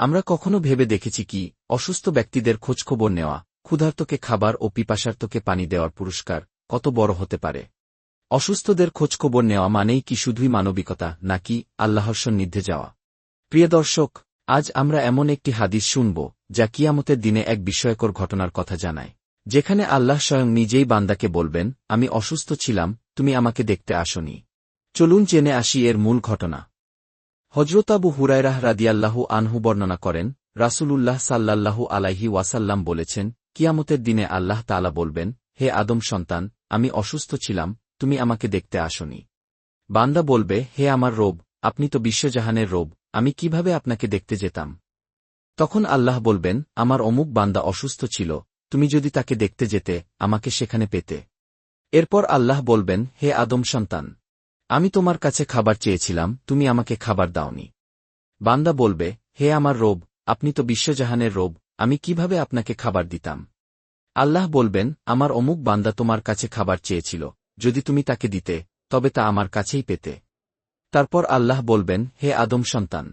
আমরা কখনো ভেবে দেখেছি কি, অসুস্থ ব্যক্তিদের খোঁজখবর নেওয়া, ক্ষুধার্তকে খাবার ও পিপাসার্তকে পানি দেওয়ার পুরস্কার, কত বড় হতে পারে? অসুস্থদের খোঁজখবর নেওয়া মানেই কি শুধুই মানবিকতা, নাকি আল্লাহর সন্নিধ্যে যাওয়া? প্রিয় দর্শক, আজ আমরা এমন একটি হাদিস শুনব, যা কিয়ামতের দিনে এক বিস্ময়কর ঘটনার কথা জানায়, যেখানে আল্লাহ স্বয়ং নিজেই বান্দাকে বলবেন, আমি অসুস্থ ছিলাম, তুমি আমাকে দেখতে আসনি। চলুন জেনে আসি এর মূল ঘটনা। হজরত আবু হুরায়রাহ রাদিয়াল্লাহু আনহু বর্ণনা করেন, রাসূলুল্লাহ সাল্লাল্লাহু আলাইহি ওয়াসাল্লাম বলেছেন, কিয়ামতের দিনে আল্লাহ তালা বলবেন, হে আদম সন্তান, আমি অসুস্থ ছিলাম, তুমি আমাকে দেখতে আসনি। বান্দা বলবে, হে আমার রোব, আপনি তো বিশ্বজাহানের রোব, আমি কীভাবে আপনাকে দেখতে যেতাম? তখন আল্লাহ বলবেন, আমার অমুক বান্দা অসুস্থ ছিল, তুমি যদি তাকে দেখতে যেতে, আমাকে সেখানে পেতে। এরপর আল্লাহ বলবেন, হে আদম সন্তান আমি তোমার কাছে খাবার চেয়েছিলাম, তুমি আমাকে খাবার দাওনি। বান্দা বলবে, হে আমার রোব, আপনি তো বিশ্বজাহানের রোব, আমি কীভাবে আপনাকে খাবার দিতাম? আল্লাহ বলবেন, আমার অমুক বান্দা তোমার কাছে খাবার চেয়েছিল, যদি তুমি তাকে দিতে, তবে তা আমার কাছেই পেতে। তারপর আল্লাহ বলবেন, হে আদম সন্তান,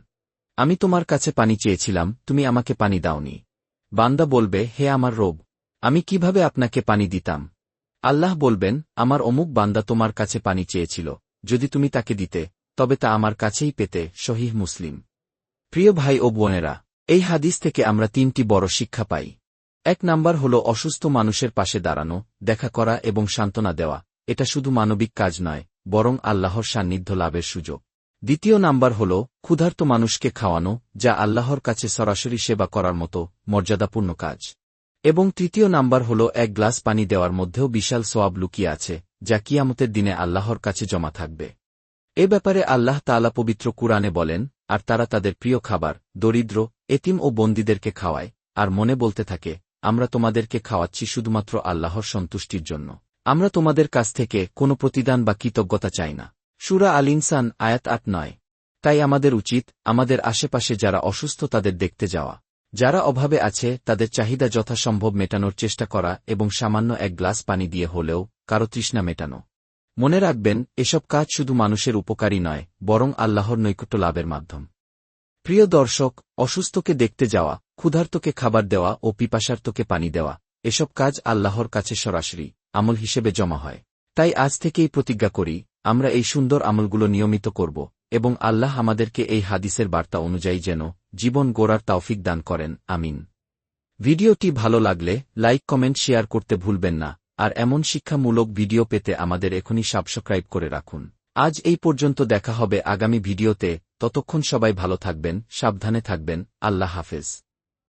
আমি তোমার কাছে পানি চেয়েছিলাম, তুমি আমাকে পানি দাওনি। বান্দা বলবে, হে আমার রোব, আমি কীভাবে আপনাকে পানি দিতাম? আল্লাহ বলবেন, আমার অমুক বান্দা তোমার কাছে পানি চেয়েছিল যদি তুমি তাকে দিতে, তবে তা আমার কাছেই পেতে শহীহ মুসলিম। প্রিয় ভাই ও বোনেরা, এই হাদিস থেকে আমরা তিনটি বড় শিক্ষা পাই। এক নাম্বার হল অসুস্থ মানুষের পাশে দাঁড়ানো, দেখা করা এবং সান্ত্বনা দেওয়া, এটা শুধু মানবিক কাজ নয়, বরং আল্লাহর সান্নিধ্য লাভের সুযোগ। দ্বিতীয় নাম্বার হল ক্ষুধার্ত মানুষকে খাওয়ানো, যা আল্লাহর কাছে সরাসরি সেবা করার মতো মর্যাদাপূর্ণ কাজ। এবং তৃতীয় নাম্বার হল এক গ্লাস পানি দেওয়ার মধ্যেও বিশাল সোয়াব লুকিয়ে আছে যা কিয়ামতের দিনে আল্লাহর কাছে জমা থাকবে। এ ব্যাপারে আল্লাহ তালা পবিত্র কুরআনে বলেন, আর তারা তাদের প্রিয় খাবার, দরিদ্র, এতিম ও বন্দীদেরকে খাওয়ায়, আর মনে বলতে থাকে, আমরা তোমাদেরকে খাওয়াচ্ছি শুধুমাত্র আল্লাহর সন্তুষ্টির জন্য। আমরা তোমাদের কাছ থেকে কোনো প্রতিদান বা কৃতজ্ঞতা চাই না। সুরা আল ইনসান, আয়াত আট নয়। তাই আমাদের উচিত, আমাদের আশেপাশে যারা অসুস্থ তাদের দেখতে যাওয়া। যারা অভাবে আছে, তাদের চাহিদা যথাসম্ভব মেটানোর চেষ্টা করা এবং সামান্য এক গ্লাস পানি দিয়ে হলেও কারও তৃষ্ণা মেটানো। মনে রাখবেন, এসব কাজ শুধু মানুষের উপকারী নয়, বরং আল্লাহর নৈকট্য লাভের মাধ্যম। প্রিয় দর্শক, অসুস্থকে দেখতে যাওয়া, ক্ষুধার্তকে খাবার দেওয়া ও পিপাসার্তকে পানি দেওয়া, এসব কাজ আল্লাহর কাছে সরাসরি, আমল হিসেবে জমা হয়। তাই আজ থেকেই প্রতিজ্ঞা করি, আমরা এই সুন্দর আমলগুলো নিয়মিত করব এবং আল্লাহ আমাদেরকে এই হাদিসের বার্তা অনুযায়ী যেন জীবন গোড়ার তাওফিক দান করেন, আমিন। ভিডিওটি ভালো লাগলে লাইক, কমেন্ট, শেয়ার করতে ভুলবেন না। আর এমন শিক্ষামূলক ভিডিও পেতে আমাদের এখনই সাবস্ক্রাইব করে রাখুন। আজ এই পর্যন্ত দেখা হবে আগামী ভিডিওতে। ততক্ষণ সবাই ভালো থাকবেন, সাবধানে থাকবেন। আল্লাহ হাফেজ।